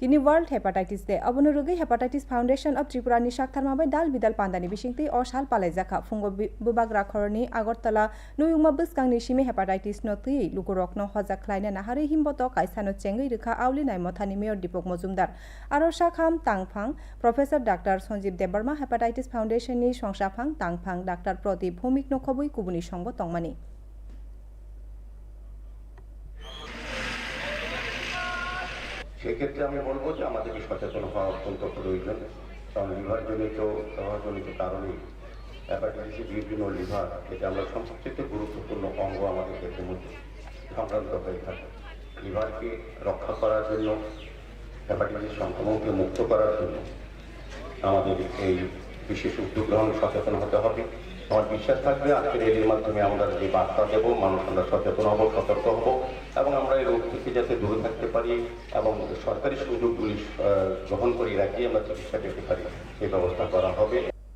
তিনি world hepatitis day অবনুরোগী hepatitis foundation of Tripura নিশাক্তার মাবে ডাল বিদাল পান্দানি বিশিংতি ও সাল পালাই জাখা। ফুঙ্গ বুবাগ রাখরনি আগরতলা নুয়ুমা বিসকাং নিশিমে হেপাটাইটিস নতি লুকুরকন হজা খ্লাইনে নাহারি হিমবত কাইসানো চেঙ্গি রেখা আউলি নাই মথানি মেয়র দীপক মজুমদার। আরও শাখাম তাংফাং professor doctor Sanjib Debbarma hepatitis foundation নি সংসাফাং তাংফাং ডাক্তার প্রদীপ ভৌমিক নখবই কুবুনি সঙ্গ তংমানি। সেক্ষেত্রে আমি বলব যে আমাদেরকে সচেতন হওয়া অত্যন্ত প্রয়োজন। কারণ লিভারজনিত প্রভাবজনিত কারণে হ্যাপাটাইটিস বিভিন্ন লিভার এটা আমরা সবচেয়ে গুরুত্বপূর্ণ অঙ্গ আমাদের দেহের মধ্যে সংক্রান্ত হয়ে থাকে। লিভারকে রক্ষা করার জন্য হ্যাপাটাইটিস সংক্রমণকে মুক্ত করার জন্য আমাদের এই বিশেষ উদ্যোগ গ্রহণ সচেতন হতে হবে। আমার বিশ্বাস থাকবে, আজকের এর মাধ্যমে আমরা যে বার্তা দেবো, মানুষ আমরা সচেতন হব, সতর্ক হব। এবং আমরা এই রোগ থেকে যাতে দূরে থাকতে পারি এবং সরকারি সুযোগগুলি গ্রহণ করে রাখিয়ে আমরা চিকিৎসা পেতে পারি, সেই ব্যবস্থা করা হবে।